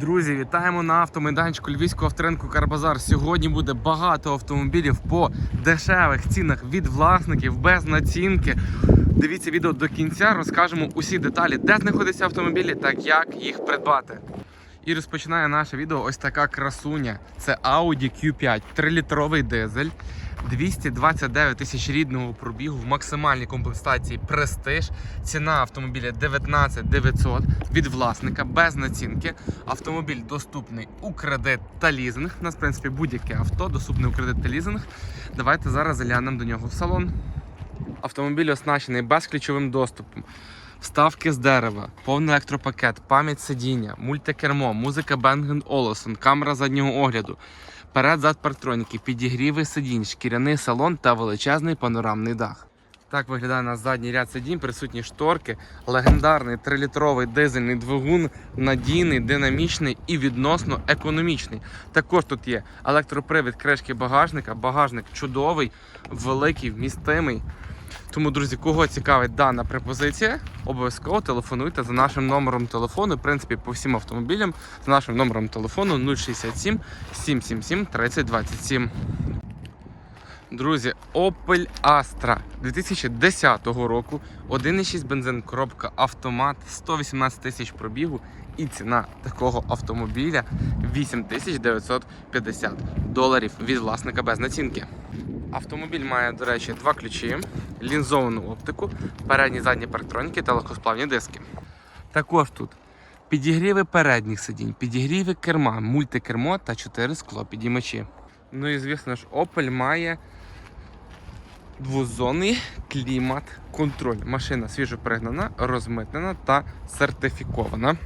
Друзі, вітаємо на автомайданчику Львівського авторинку Карбазар. Сьогодні буде багато автомобілів по дешевих цінах від власників без націнки. Дивіться відео до кінця, розкажемо усі деталі, де знаходяться автомобілі та як їх придбати. І розпочинає наше відео ось така красуня. Це Audi Q5, 3-літровий дизель, 229 тисяч рідного пробігу в максимальній комплектації Prestige. Ціна автомобіля 19 900 від власника без націнки. Автомобіль доступний у кредит та лізинг. У нас, в принципі, будь-яке авто доступне у кредит та лізинг. Давайте зараз заглянемо до нього в салон. Автомобіль оснащений безключовим доступом. Вставки з дерева, повний електропакет, пам'ять сидіння, мультикермо, музика Bang Olufsen, камера заднього огляду, перед зад партроніки, підігріви сидінь, шкіряний салон та величезний панорамний дах. Так виглядає на задній ряд сидінь, присутні шторки, легендарний 3-літровий дизельний двигун, надійний, динамічний і відносно економічний. Також тут є електропривід кришки багажника, багажник чудовий, великий, вмістимий. Тому, друзі, кого цікавить дана пропозиція, обов'язково телефонуйте за нашим номером телефону. В принципі, по всім автомобілям за нашим номером телефону 067 777 3027. Друзі, Opel Astra 2010 року, 1,6 бензин, коробка автомат, 118 тисяч пробігу і ціна такого автомобіля 8950 доларів від власника без націнки. Автомобіль має, до речі, два ключі, лінзовану оптику, передні задні парктроніки та легкосплавні диски. Також тут підігріви передніх сидінь, підігріви керма, мультикермо та 4 склопідіймачі. Ну і звісно ж, Opel має двозонний клімат-контроль. Машина свіжо пригнана, розмитнена та сертифікована.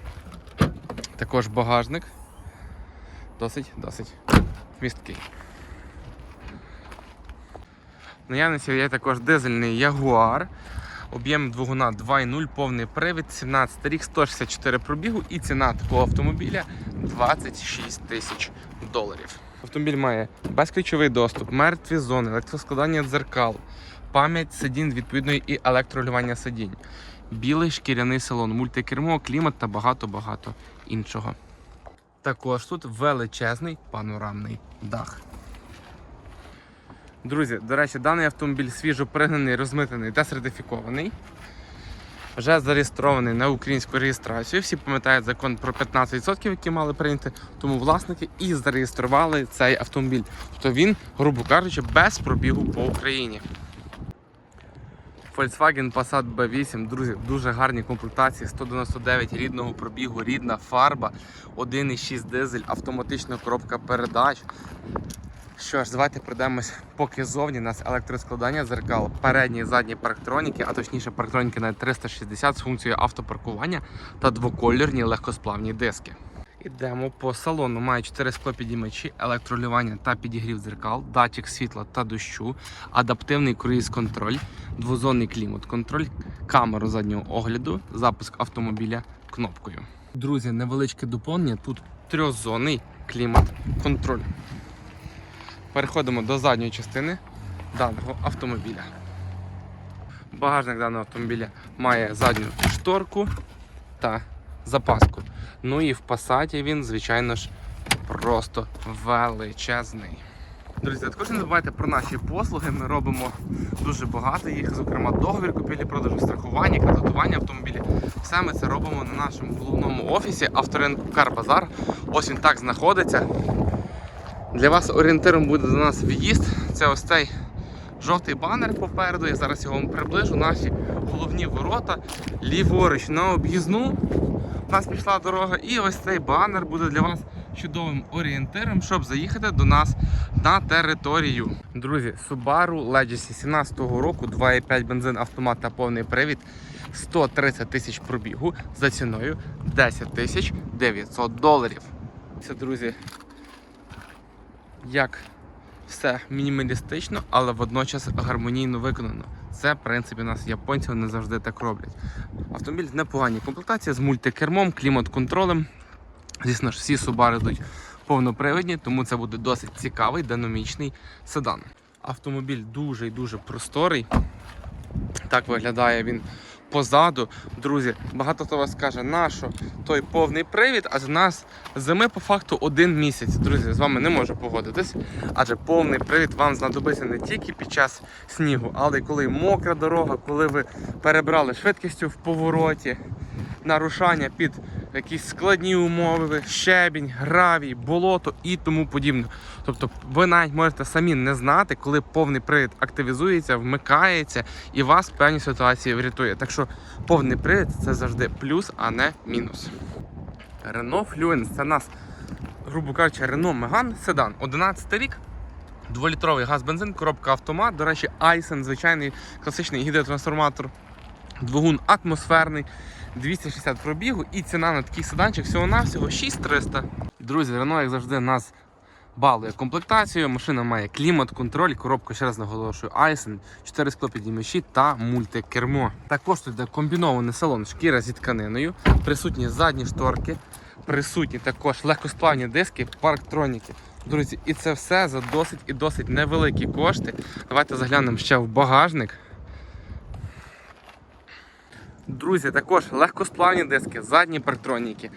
Також багажник досить досить вмісткий. В наявності є також дизельний Jaguar. Об'єм двигуна 2.0, повний привід, 17 рік, 164 пробігу і ціна такого автомобіля 26 тисяч доларів. Автомобіль має безключовий доступ, мертві зони, електроскладання дзеркал, пам'ять сидінь відповідної і електролювання сидінь, білий шкіряний салон, мультикермо, клімат та багато-багато іншого. Також тут величезний панорамний дах. Друзі, до речі, даний автомобіль свіжо пригнаний, розмитений та сертифікований. Вже зареєстрований на українську реєстрацію. Всі пам'ятають закон про 15%, який мали прийняти, тому власники і зареєстрували цей автомобіль. Тобто він, грубо кажучи, без пробігу по Україні. Volkswagen Passat B8, друзі, дуже гарні комплектації, 199 рідного пробігу, рідна фарба, 1,6 дизель, автоматична коробка передач. Що ж, давайте пройдемось поки зовні. У нас електроскладання зеркал, передні і задні парктроніки, а точніше парктроніки на 360 з функцією автопаркування та двокольорні легкосплавні диски. Ідемо по салону. Має 4 склопідіймачі, електролювання та підігрів дзеркал, датчик світла та дощу, адаптивний круїз-контроль, двозонний клімат-контроль, камеру заднього огляду, запуск автомобіля кнопкою. Друзі, невеличке доповнення. Тут трьохзонний клімат-контроль. Переходимо до задньої частини даного автомобіля. Багажник даного автомобіля має задню шторку та запаску. Ну і в пасаті він, звичайно ж, просто величезний. Друзі, також не забувайте про наші послуги. Ми робимо дуже багато їх, зокрема, договір купівлі продажу страхування, кредитування автомобіля. Все ми це робимо на нашому головному офісі авторинку Карбазар. Ось він так знаходиться. Для вас орієнтиром буде до нас в'їзд. Це ось цей жовтий банер попереду. Я зараз його вам приближу. Наші головні ворота ліворуч на об'їзну. У нас пішла дорога, і ось цей банер буде для вас чудовим орієнтиром, щоб заїхати до нас на територію. Друзі, Subaru Legacy 17 року, 2,5 бензин, автомат та повний привід. 130 тисяч пробігу за ціною 10 тисяч 900 доларів. Це, друзі, як все мінімалістично, але водночас гармонійно виконано. Це, в принципі, у нас японців не завжди так роблять. Автомобіль в непоганій комплектації з мультикермом, клімат-контролем. Звісно ж, всі Subaru йдуть повнопривідні, тому це буде досить цікавий, динамічний седан. Автомобіль дуже і дуже просторий. Так виглядає він позаду. Друзі, багато хто вас каже, нащо той повний привід, а з нас зими по факту один місяць. Друзі, з вами не можу погодитись, адже повний привід вам знадобиться не тільки під час снігу, але й коли мокра дорога, коли ви перебрали швидкістю в повороті, нарушання під якісь складні умови, щебінь, гравій, болото і тому подібне. Тобто ви навіть можете самі не знати, коли повний привід активізується, вмикається і вас в певній ситуації врятує. Так що повний привід це завжди плюс, а не мінус. Renault Fluence це нас, грубо кажучи, Renault Megane седан. 11 рік. Дволітровий газ-бензин, коробка автомат. До речі, Айсен, звичайний класичний гідротрансформатор. Двигун атмосферний, 260 пробігу і ціна на такий седанчик всього-навсього 6300. Друзі, Renault, як завжди, нас балує комплектацією. Машина має клімат-контроль, коробка, ще раз наголошую, Айсен, 4 склопідіймачі та мультикермо. Також тут йде комбінований салон шкіра зі тканиною, присутні задні шторки, присутні також легкосплавні диски, парктроніки. Друзі, і це все за досить і досить невеликі кошти. Давайте заглянемо ще в багажник. Друзі, також легкосплавні диски, задні парктроніки.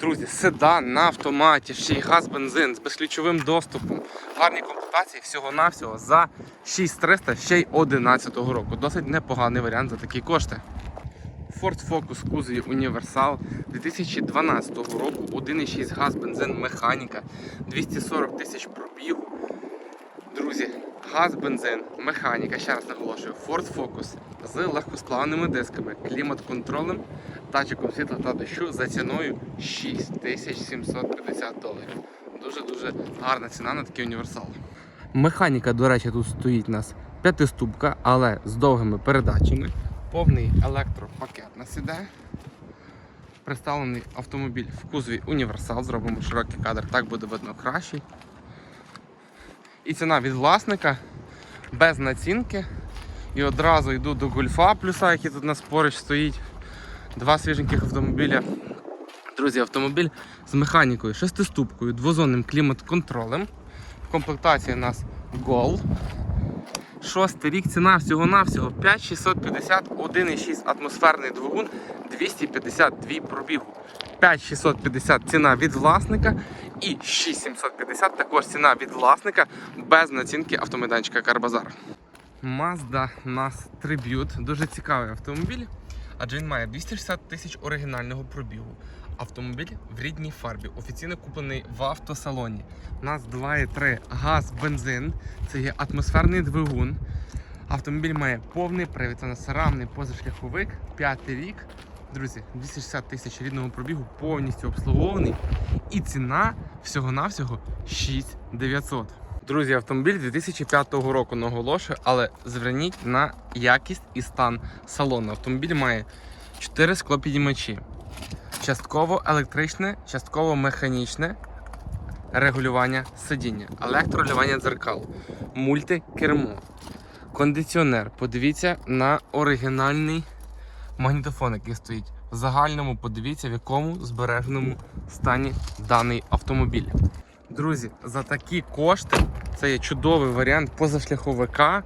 Друзі, седан на автоматі, ще й газ, бензин з безключовим доступом. Гарні комплектації всього-навсього за 6300 ще й 11 року. Досить непоганий варіант за такі кошти. Ford Focus кузові Універсал 2012 року, 1,6 газ, бензин, механіка, 240 тисяч пробігу. Друзі, газ, бензин, механіка, ще раз наголошую, Ford Focus з легкосплавними дисками, клімат-контролем, датчиком світла та дощу за ціною 6750 доларів. Дуже-дуже гарна ціна на такий універсал. Механіка, до речі, тут стоїть у нас п'ятиступка, але з довгими передачами. Повний електропакет нас іде. Представлений автомобіль в кузові універсал. Зробимо широкий кадр, так буде видно кращий. І ціна від власника без націнки. І одразу йду до гольфа плюса, який тут у нас поруч стоїть. Два свіженьких автомобіля. Друзі, автомобіль з механікою, шестиступкою, двозонним клімат-контролем. В комплектації у нас Gol. Шостий рік ціна всього-навсього 5650, 1,6 атмосферний двигун, 252 пробігу. 5650 ціна від власника і 6750 також ціна від власника без націнки автомайданчика Карбазар. Mazda NAS Tribute дуже цікавий автомобіль, адже він має 260 тисяч оригінального пробігу. Автомобіль в рідній фарбі, офіційно куплений в автосалоні. Нас 2,3 газ, бензин, це є атмосферний двигун. Автомобіль має повний привід, це у нас рамний позашляховик, п'ятий рік. Друзі, 260 тисяч рідного пробігу повністю обслугований. І ціна всього-навсього 6900. Друзі, автомобіль 2005 року наголошую, але зверніть на якість і стан салону. Автомобіль має 4 склопідіймачі. Частково електричне, частково механічне регулювання сидіння, електролювання дзеркал, мультикермо, кондиціонер. Подивіться на оригінальний магнітофон, який стоїть. В загальному подивіться, в якому збереженому стані даний автомобіль. Друзі, за такі кошти це є чудовий варіант позашляховика.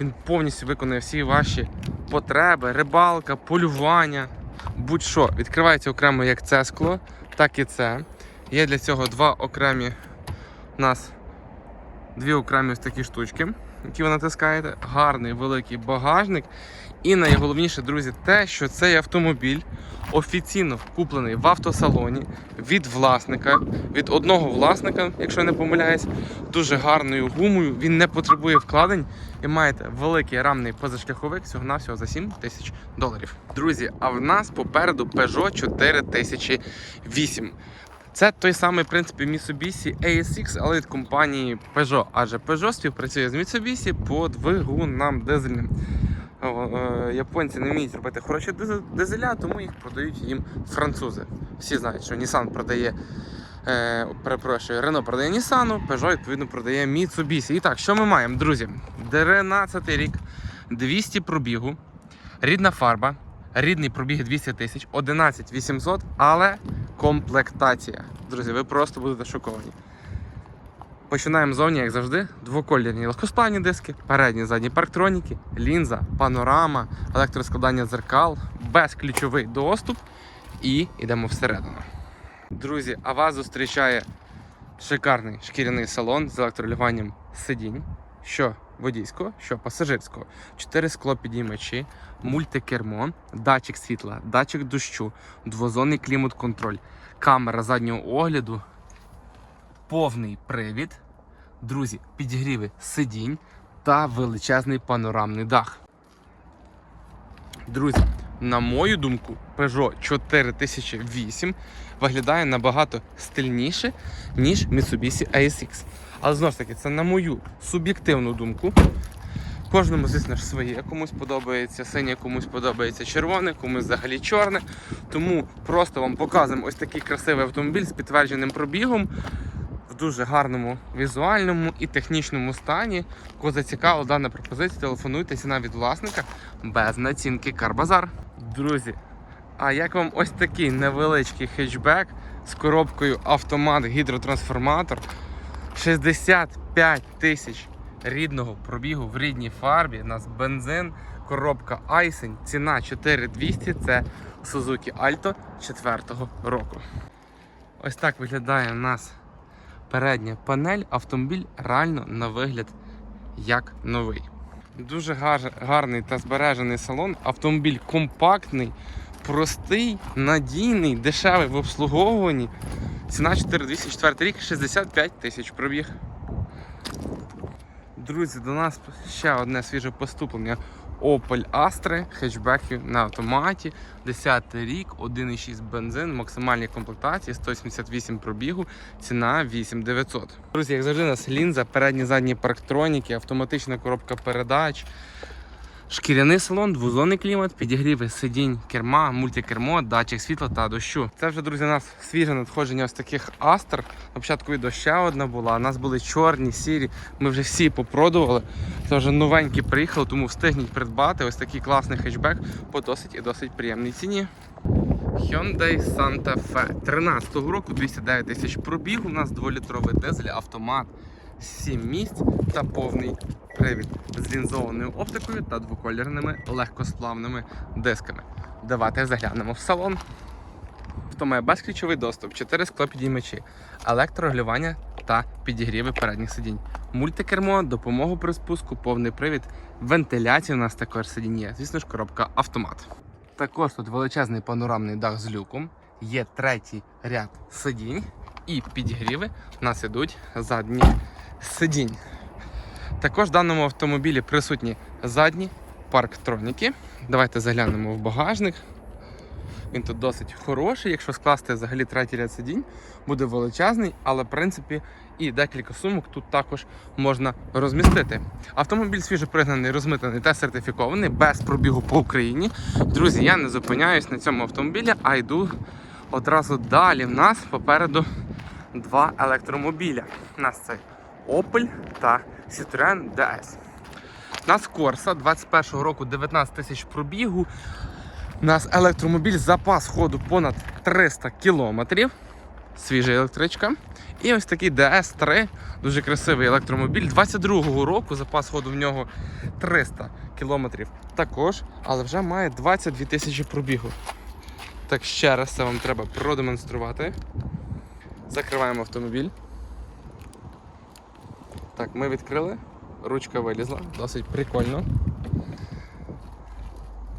Він повністю виконує всі ваші потреби, рибалка, полювання, будь-що. Відкривається окремо як це скло, так і це. Є для цього два окремі у нас дві окремі такі штучки, які ви натискаєте. Гарний великий багажник. І найголовніше, друзі, те, що цей автомобіль офіційно куплений в автосалоні від власника, від одного власника, якщо я не помиляюсь, дуже гарною гумою. Він не потребує вкладень і маєте великий рамний позашляховик всього-навсього за 7 тисяч доларів. Друзі, а в нас попереду Peugeot 4008. Це той самий в принципі Mitsubishi ASX, але від компанії Peugeot. Адже Peugeot співпрацює з Mitsubishi по двигунам дизельним. О, е, Японці не вміють робити хороші дизеля, тому їх продають їм французи. Всі знають, що Nissan продає, е, перепрошую, Renault продає Nissan, Peugeot відповідно продає Mitsubishi. І так, що ми маємо, друзі? 13 рік, 200 пробігу, рідна фарба, рідний пробіг 200 тисяч, 11 800, але комплектація. Друзі, ви просто будете шоковані. Починаємо зовні, як завжди, двокольорні легкосплавні диски, передні, задні парктроніки, лінза, панорама, електроскладання дзеркал, безключовий доступ і йдемо всередину. Друзі, а вас зустрічає шикарний шкіряний салон з електролюванням сидінь, що водійського, що пасажирського. Чотири склопідіймачі, мультикермо, датчик світла, датчик дощу, двозонний клімат-контроль, камера заднього огляду, повний привід, друзі, підігріви сидінь та величезний панорамний дах. Друзі, на мою думку, Peugeot 4008 виглядає набагато стильніше, ніж Mitsubishi ASX. Але знову ж таки, це на мою суб'єктивну думку. Кожному, звісно ж, своє. Комусь подобається синє, комусь подобається червоне, комусь взагалі чорне. Тому просто вам показуємо ось такий красивий автомобіль з підтвердженим пробігом в дуже гарному візуальному і технічному стані. Кого зацікавила дана пропозиція, телефонуйте ціна від власника без націнки Карбазар. Друзі, а як вам ось такий невеличкий хетчбек з коробкою автомат гідротрансформатор 65 тисяч рідного пробігу в рідній фарбі. У нас бензин, коробка Айсень, ціна 4200. Це Suzuki Alto 4-го року. Ось так виглядає у нас передня панель. Автомобіль реально на вигляд як новий. Дуже гарний та збережений салон. Автомобіль компактний, простий, надійний, дешевий в обслуговуванні. Ціна 4204 рік, 65 тисяч пробіг. Друзі, до нас ще одне свіже поступлення. Opel Astra, хетчбеки на автоматі, 10 рік, 1,6 бензин, максимальні комплектації, 178 пробігу, ціна 8900. Друзі, як завжди, у нас лінза, передні задні парктроніки, автоматична коробка передач, шкіряний салон, двозонний клімат, підігріви сидінь, керма, мультикермо, датчик світла та дощу. Це вже, друзі, у нас свіже надходження ось таких Астр. На початку відео ще одна була. У нас були чорні, сірі. Ми вже всі попродували. Це вже новенькі приїхали, тому встигніть придбати ось такий класний хетчбек по досить і досить приємній ціні. Hyundai Santa Fe 13 року 209 тисяч пробіг. У нас 2-літровий дизель, автомат 7 місць та повний привід з лінзованою оптикою та двокольорними легкосплавними дисками. Давайте заглянемо в салон. Авто має безключовий доступ, 4 склопідіймачі, електрорегулювання та підігріви передніх сидінь. Мультикермо, допомогу при спуску, повний привід, вентиляція у нас також сидінь є. Звісно ж, коробка автомат. Також тут величезний панорамний дах з люком, є третій ряд сидінь і підігріви у нас ідуть задні сидінь. Також в даному автомобілі присутні задні парктроніки. Давайте заглянемо в багажник. Він тут досить хороший. Якщо скласти взагалі третій ряд сидінь, буде величезний, але в принципі і декілька сумок тут також можна розмістити. Автомобіль свіжопригнаний, розмитаний та сертифікований, без пробігу по Україні. Друзі, я не зупиняюсь на цьому автомобілі, а йду одразу далі. В нас попереду два електромобіля. У нас це Opel та Citroen DS. У нас Corsa 21-го року 19 тисяч пробігу. У нас електромобіль, запас ходу понад 300 кілометрів. Свіжа електричка. І ось такий DS3, дуже красивий електромобіль. 22-го року запас ходу в нього 300 кілометрів також, але вже має 22 тисячі пробігу. Так ще раз це вам треба продемонструвати. Закриваємо автомобіль. Так, ми відкрили, ручка вилізла, досить прикольно.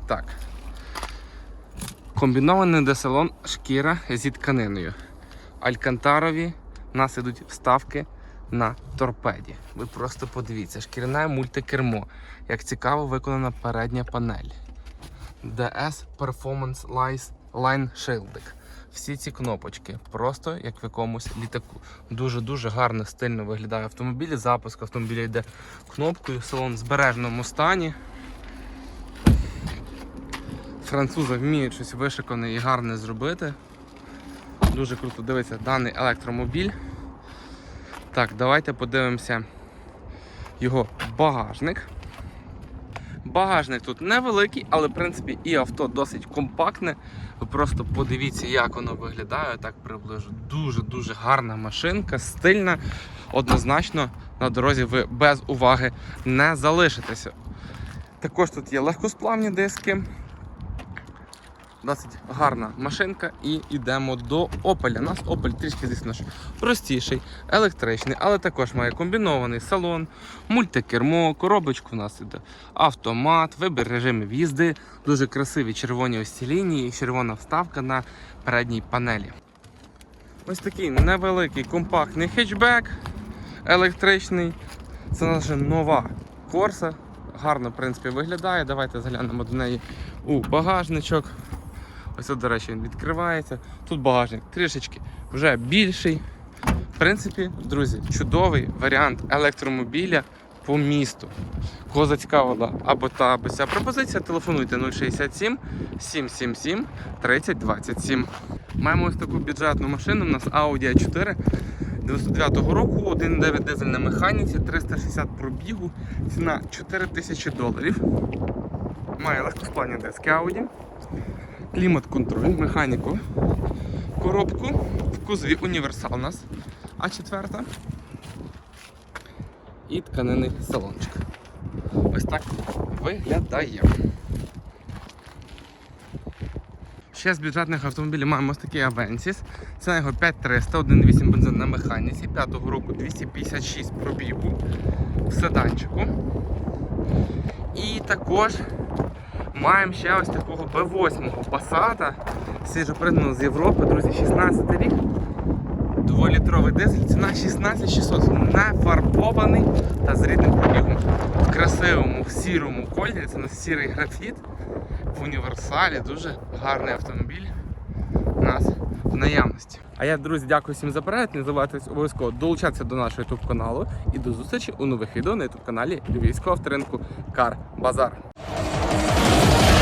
Так. Комбінований деселон шкіра зі тканиною. Алькантарові у нас ідуть вставки на торпеді. Ви просто подивіться, шкіряне мультикермо. Як цікаво виконана передня панель. DS Performance Lies Shielding. Всі ці кнопочки, просто як в якомусь літаку. Дуже-дуже гарно, стильно виглядає автомобіль. Запуск автомобіля йде кнопкою, салон в збереженому стані. Французи вміють щось вишикане і гарне зробити. Дуже круто дивиться даний електромобіль. Так, давайте подивимося його багажник. Багажник тут невеликий, але в принципі і авто досить компактне. Ви просто подивіться, як воно виглядає. Так приближу. Дуже-дуже гарна машинка, стильна. Однозначно на дорозі ви без уваги не залишитеся. Також тут є легкосплавні диски. Досить гарна машинка і йдемо до Opel. У нас Opel трішки, звісно простіший, електричний, але також має комбінований салон, мультикермо, коробочку у нас іде автомат, вибір режимів їзди, дуже красиві червоні ось ці лінії червона вставка на передній панелі. Ось такий невеликий компактний хетчбек електричний. Це наша нова корса. Гарно, в принципі, виглядає. Давайте заглянемо до неї у багажничок. Ось до речі, він відкривається. Тут багажник трішечки вже більший. В принципі, друзі, чудовий варіант електромобіля по місту. Кого зацікавила або та або ця пропозиція, телефонуйте 067 777 3027. Маємо ось таку бюджетну машину. У нас Audi A4 99-го року, 1.9 дизель на механіці, 360 пробігу, ціна 4 тисячі доларів. Має легкосплавні диски Audi, клімат-контроль, механіку, коробку, в кузові універсал у нас А4 і тканинний салончик. Ось так виглядає. Ще з бюджетних автомобілів маємо ось такий Avensis. Ціна його 5300, 1.8 бензин на механіці, 5-го року 256 пробігу в седанчику. І також маємо ще ось такого B8 Passat, свіжопригнаного з Європи, друзі, 16 рік. Дволітровий дизель, ціна 16600, не фарбований та з рідним пробігом. В красивому, сірому кольорі, це у нас сірий графіт в універсалі. Дуже гарний автомобіль у нас в наявності. А я, друзі, дякую всім за перегляд. Не забувайте обов'язково долучатися до нашого YouTube каналу і до зустрічі у нових відео на YouTube каналі Львівського авторинку Кар Базар.